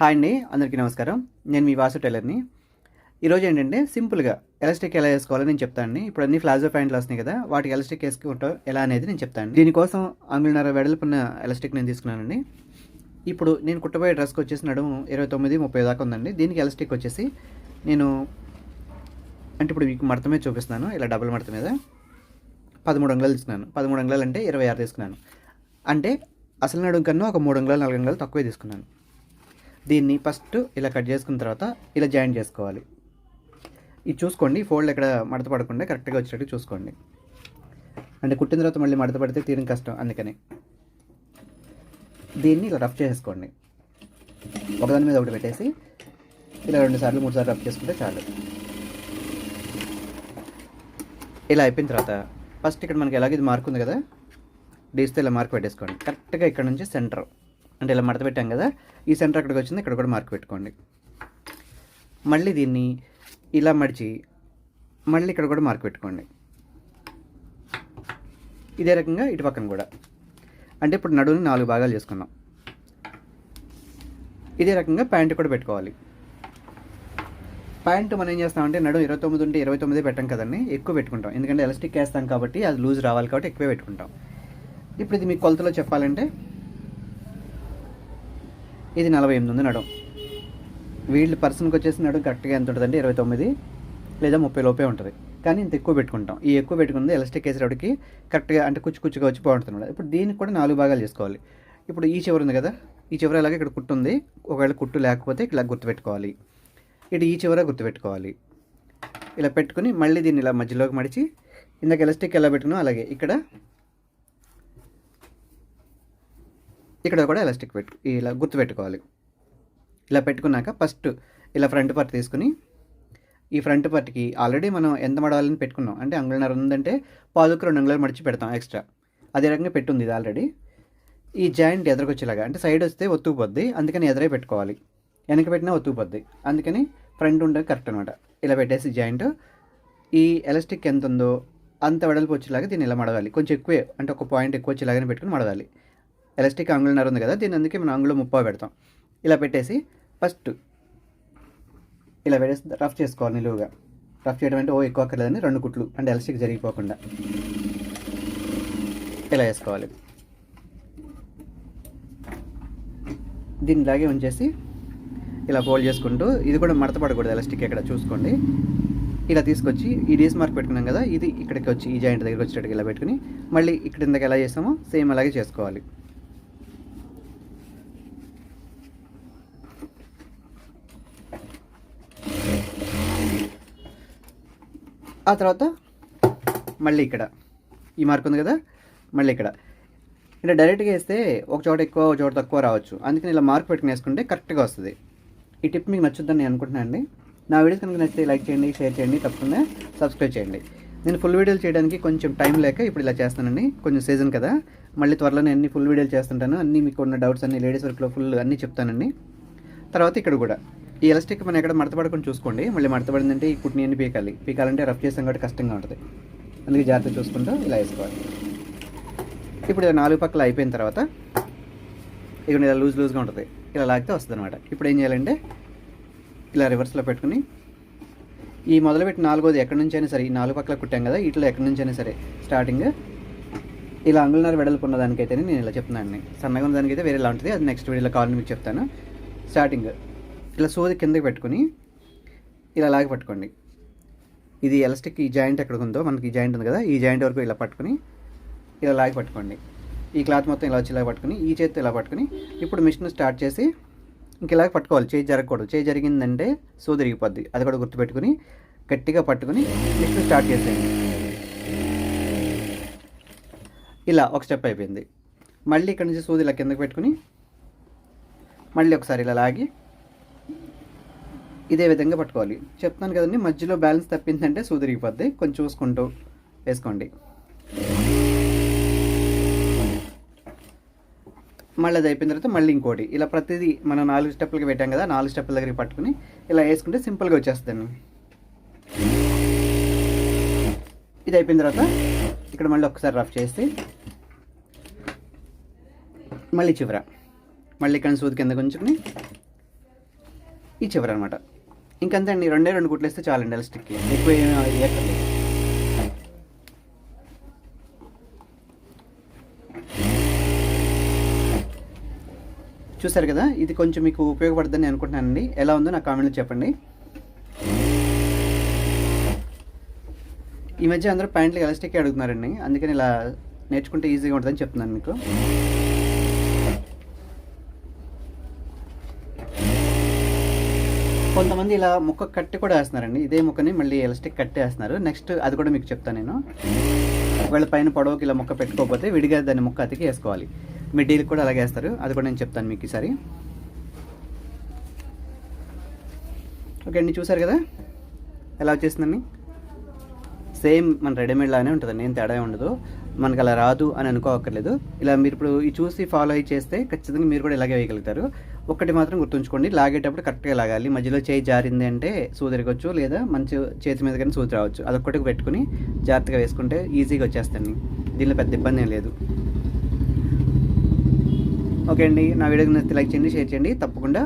Hi అండి అందరికీ నమస్కారం. నేను మీ వాసు టైలర్ని. ఈరోజు ఏంటంటే సింపుల్గా ఎలాస్టిక్ ఎలా వేసుకోవాలో నేను చెప్తాను ఇప్పుడు అన్ని ప్లాజో ప్యాంట్లు వస్తున్నాయి కదా వాటికి ఎలాస్టిక్ వేసుకుంటాం ఎలా అనేది నేను చెప్తాను దీనికోసం అంగుళన్నర వెడల్పున్న ఎలాస్టిక్ నేను తీసుకున్నానండి. ఇప్పుడు నేను కుట్టబోయే డ్రెస్కి వచ్చేసి నడుము ఇరవై తొమ్మిది ముప్పై దాకా ఉందండి. దీనికి ఎలాస్టిక్ వచ్చేసి నేను అంటే ఇప్పుడు మీకు మడత మీద చూపిస్తున్నాను ఇలా డబుల్ మడత మీద. పదమూడు అంగుళాలు తీసుకున్నాను. పదమూడు అంగుళాలు అంటే ఇరవై ఆరు తీసుకున్నాను. అంటే అసలు నడుము కన్నా ఒక మూడు అంగుళాలు నాలుగు అంగుళాలు తక్కువే తీసుకున్నాను. దీన్ని ఫస్ట్ ఇలా కట్ చేసుకున్న తర్వాత ఇలా జాయిన్ చేసుకోవాలి. ఇది చూసుకోండి ఫోల్డ్ ఎక్కడ మడత పడకుండా కరెక్ట్గా వచ్చేటట్టు చూసుకోండి. అంటే కుట్టిన తర్వాత మళ్ళీ మడత పడితే తీయడం కష్టం అందుకని. దీన్ని ఇలా రఫ్ చేసుకోండి. ఒకదాని మీద ఒకటి పెట్టేసి ఇలా రెండు సార్లు మూడు సార్లు రఫ్ చేసుకుంటే చాలు. ఇలా అయిపోయిన తర్వాత ఫస్ట్ ఇక్కడ మనకి ఎలాగ ఇది మార్క్ ఉంది కదా డీస్తే ఇలా మార్క్ పెట్టేసుకోండి. కరెక్ట్గా ఇక్కడ నుంచి సెంటర్. అంటే ఇలా మడత పెట్టాం కదా ఈ సెంటర్ అక్కడికి వచ్చింది ఇక్కడ కూడా మార్క్ పెట్టుకోండి. మళ్ళీ దీన్ని ఇలా మడిచి మళ్ళీ ఇక్కడ కూడా మార్క్ పెట్టుకోండి. ఇదే రకంగా ఇటు పక్కన కూడా. అంటే ఇప్పుడు నడువుని నాలుగు భాగాలు చేసుకున్నాం. ఇదే రకంగా ప్యాంటు కూడా పెట్టుకోవాలి. ప్యాంటు మనం ఏం చేస్తామంటే నడుము ఇరవై తొమ్మిది ఉంటే ఇరవై తొమ్మిది పెట్టాం కదండి ఎక్కువ పెట్టుకుంటాం. ఎందుకంటే ఎలాస్టిక్ వేస్తాం కాబట్టి అది లూజ్ రావాలి కాబట్టి ఎక్కువే పెట్టుకుంటాం. ఇప్పుడు ఇది మీకు కొలతలో చెప్పాలంటే ఇది నలభై ఎనిమిది ఉంది నడుం. వీళ్ళు పర్సన్కి వచ్చేసి నడుం కరెక్ట్గా ఎంత ఉంటుందంటే ఇరవై తొమ్మిది లేదా ముప్పై లోపే ఉంటుంది. కానీ ఇంత ఎక్కువ పెట్టుకుంటాం. ఈ ఎక్కువ పెట్టుకుంది ఎలాస్టిక్ వేసేటప్పటికి కరెక్ట్గా అంటే కుచ్చు కుచ్చుగా వచ్చి బాగుంటుంది ఇప్పుడు దీనికి కూడా నాలుగు భాగాలు చేసుకోవాలి. ఇప్పుడు ఈ చివరి ఉంది కదా? ఈ చివర అలాగే ఇక్కడ కుట్టు ఉంది. ఒకవేళ కుట్టు లేకపోతే ఇలా గుర్తుపెట్టుకోవాలి. ఇటు ఈ చివర గుర్తుపెట్టుకోవాలి. ఇలా పెట్టుకుని మళ్ళీ దీన్ని ఇలా మధ్యలోకి మడిచి ఇందాక ఎలాస్టిక్ ఎలా పెట్టుకున్నాం అలాగే ఇక్కడ ఇక్కడ కూడా ఎలాస్టిక్ పెట్టు ఇలా గుర్తు పెట్టుకోవాలి ఇలా పెట్టుకున్నాక ఫస్ట్ ఇలా ఫ్రంట్ పార్ట్ తీసుకుని ఈ ఫ్రంట్ పార్ట్కి ఆల్రెడీ మనం ఎంత మడవాలని పెట్టుకున్నాం అంటే అంగుళనర ఉందంటే పాదుకు రెండు అంగుళాలు మడిచి పెడతాం ఎక్స్ట్రా అదే రకంగా పెట్టుంది ఇది ఆల్రెడీ ఈ జాయింట్ ఎదరకొచ్చేలాగా అంటే సైడ్ వస్తే ఒత్తుకుపోద్ది అందుకని ఎదురే పెట్టుకోవాలి. వెనక పెట్టినా ఒత్తుకుపోద్ది అందుకని ఫ్రంట్ ఉండదు కరెక్ట్ అనమాట ఇలా పెట్టేసి జాయింట్ ఈ ఎలాస్టిక్ ఎంత ఉందో అంత వెడల్పు వచ్చేలాగా దీన్ని ఇలా మడగాలి కొంచెం ఎక్కువే అంటే ఒక పాయింట్ ఎక్కువ వచ్చేలాగానే పెట్టుకుని మడగాలి ఎలాస్టిక్ అంగుళన్నర ఉంది కదా దీన్ని అందుకే మనం అంగుళం ముప్పై పెడతాం. ఇలా పెట్టేసి ఫస్ట్ ఇలా పెట్టేసి రఫ్ చేసుకోవాలి నిలువుగా. రఫ్ చేయడం అంటే ఓ ఎక్కువ అక్కర్లేదని రెండు కుట్లు అంటే ఎలాస్టిక్ జరిగిపోకుండా. ఇలా వేసుకోవాలి. దీన్ని ఇలాగే ఉంచేసి ఇలా ఫోల్డ్ చేసుకుంటూ ఇది కూడా మడత పడకూడదు ఎలాస్టిక్ ఇక్కడ చూసుకోండి. ఇలా తీసుకొచ్చి ఈ డీస్ మార్క్ పెట్టుకున్నాం కదా ఇది ఇక్కడికి వచ్చి ఈ జాయింట్ దగ్గరికి వచ్చేటట్టుగా ఇలా పెట్టుకుని మళ్ళీ ఇక్కడ ఇందాక ఎలా చేస్తామో సేమ్ అలాగే చేసుకోవాలి. ఆ తర్వాత మళ్ళీ ఇక్కడ. ఈ మార్క్ ఉంది కదా? మళ్ళీ ఇక్కడ. ఇలా డైరెక్ట్గా వేస్తే ఒక చోట ఎక్కువ ఒక చోట తక్కువ రావచ్చు. అందుకని ఇలా మార్క్ పెట్టుకుని వేసుకుంటే కరెక్ట్గా వస్తుంది. ఈ టిప్ మీకు నచ్చుద్దని నేను అనుకుంటున్నాను అండి. నా వీడియోస్ కనుక నచ్చితే లైక్ చేయండి షేర్ చేయండి తప్పకుండా సబ్స్క్రైబ్ చేయండి. నేను ఫుల్ వీడియోలు చేయడానికి కొంచెం టైం లేక ఇప్పుడు ఇలా చేస్తానండి. కొంచెం సీజన్ కదా. మళ్ళీ త్వరలోనే అన్ని ఫుల్ వీడియోలు చేస్తుంటాను. అన్ని మీకు ఉన్న డౌట్స్ అన్ని లేడీస్ వర్క్లో ఫుల్ అన్నీ చెప్తానండి. తర్వాత ఇక్కడ కూడా. ఈ ఎలాస్టిక్ మనం ఎక్కడ మడతపడకుండా చూసుకోండి. మళ్ళీ మడతపడిందంటే ఈ కుట్ని అన్ని పీకాలి. పీకాలంటే రఫ్ చేసాం కాబట్టి కష్టంగా ఉంటుంది అందుకే జాగ్రత్త చూసుకుంటూ ఇలా వేసుకోవాలి. ఇప్పుడు ఇలా నాలుగు పక్కల అయిపోయిన తర్వాత ఇక్కడ ఇలా లూజ్ లూజ్గా ఉంటుంది. ఇలా లాగితే వస్తుంది అనమాట ఇప్పుడు ఏం చేయాలంటే ఇలా రివర్స్లో పెట్టుకుని ఈ మొదలుపెట్టి నాలుగోది ఎక్కడి నుంచి అయినా సరే ఈ నాలుగు పక్కల కుట్టాం కదా ఇట్లా ఎక్కడి నుంచి అయినా సరే స్టార్టింగ్ ఇలా అంగుళన్నర వెడల్పు ఉన్న దానికైతేనే నేను ఇలా చెప్తున్నాను సన్నగా ఉన్న దానికైతే వేరేలా ఉంటుంది. అది నెక్స్ట్ వీడియోలో కావాలని మీకు చెప్తాను. స్టార్టింగ్ ఇలా సోది కిందకి పెట్టుకుని ఇలా లాగి పట్టుకోండి. ఇది ఎలాస్టిక్ ఈ జాయింట్ ఎక్కడ ఉందో మనకి ఈ జాయింట్ ఉంది కదా ఈ జాయింట్ వరకు ఇలా పట్టుకుని ఇలా లాగి పట్టుకోండి. ఈ క్లాత్ మొత్తం ఇలా వచ్చి ఇలా పట్టుకుని ఈ చేతితో ఇలా పట్టుకుని ఇప్పుడు మిషన్ స్టార్ట్ చేసి ఇంక ఇలాగ పట్టుకోవాలి. చేయి జరగకూడదు. చేయి జరిగిందంటే సో తిరిగిపోద్ది అది కూడా గుర్తుపెట్టుకుని గట్టిగా పట్టుకుని మిషన్ స్టార్ట్ చేసేయండి. ఇలా ఒక స్టెప్ అయిపోయింది. మళ్ళీ ఇక్కడ నుంచి సూది ఇలా కిందకి పెట్టుకుని మళ్ళీ ఒకసారి ఇలా లాగి ఇదే విధంగా పట్టుకోవాలి. చెప్తాను కదండి మధ్యలో బ్యాలెన్స్ తప్పిందంటే సూదిరిగిపోద్ది కొంచెం చూసుకుంటూ వేసుకోండి. మళ్ళీ అది అయిపోయిన తర్వాత మళ్ళీ ఇంకోటి. ఇలా ప్రతిదీ మనం నాలుగు స్టెప్లకి పెట్టాం కదా నాలుగు స్టెప్పుల దగ్గరికి పట్టుకుని ఇలా వేసుకుంటే సింపుల్గా వచ్చేస్తుంది. ఇది అయిపోయిన తర్వాత ఇక్కడ మళ్ళీ ఒకసారి రఫ్ చేసి మళ్ళీ చివర. మళ్ళీ ఇక్కడ సూది కింద ఉంచుకుని ఈ చివర అనమాట ఇంకంతే అండి రెండే రెండు గుట్లు వేస్తే చాలండి ఎలాస్టిక్కి. ఎక్కువ ఏమి చూసారు కదా ఇది కొంచెం మీకు ఉపయోగపడుతుందని అనుకుంటున్నానండి. ఎలా ఉందో నా కామెంట్లో చెప్పండి. ఈ మధ్య అందరూ ప్యాంట్లు ఎలాస్టిక్ అడుగుతున్నారండి. అందుకని ఇలా నేర్చుకుంటే ఈజీగా ఉంటుందని చెప్తున్నాను మీకు. కొంతమంది ఇలా ముక్క కట్టి కూడా వేస్తున్నారండి. ఇదే ముక్కని మళ్ళీ ఎలాస్టిక్ కట్టి వేస్తున్నారు. నెక్స్ట్ అది కూడా మీకు చెప్తాను నేను. ఒకవేళ పైన పొడవుకి ఇలా ముక్క పెట్టుకోకపోతే విడిగా దాన్ని ముక్క అతికి వేసుకోవాలి. మిడ్డీలు కూడా అలాగే వేస్తారు. అది కూడా నేను చెప్తాను మీకు ఈసారి. ఓకే అండి చూసారు కదా? ఎలా వచ్చేసిందండి? సేమ్ మన రెడీమేడ్ లానే ఉంటుందండి ఏం తేడా ఉండదు. మనకు అలా రాదు అని అనుకోవక్కర్లేదు ఇలా మీరు ఇప్పుడు ఈ చూసి ఫాలో అయ్యి చేస్తే ఖచ్చితంగా మీరు కూడా ఇలాగే వేయగలుగుతారు. ఒక్కటి మాత్రం గుర్తుంచుకోండి లాగేటప్పుడు కరెక్ట్గా లాగాలి. మధ్యలో చేయి జారింది అంటే సూదిరగొచ్చు లేదా మంచి చేతి మీద కానీ సూది రావచ్చు. అదొక్కటి పెట్టుకుని జాగ్రత్తగా వేసుకుంటే ఈజీగా వచ్చేస్తాను దీనిలో పెద్ద ఇబ్బంది ఏం లేదు. ఓకే అండి. నా వీడియోకి నచ్చితే లైక్ చేయండి షేర్ చేయండి. తప్పకుండా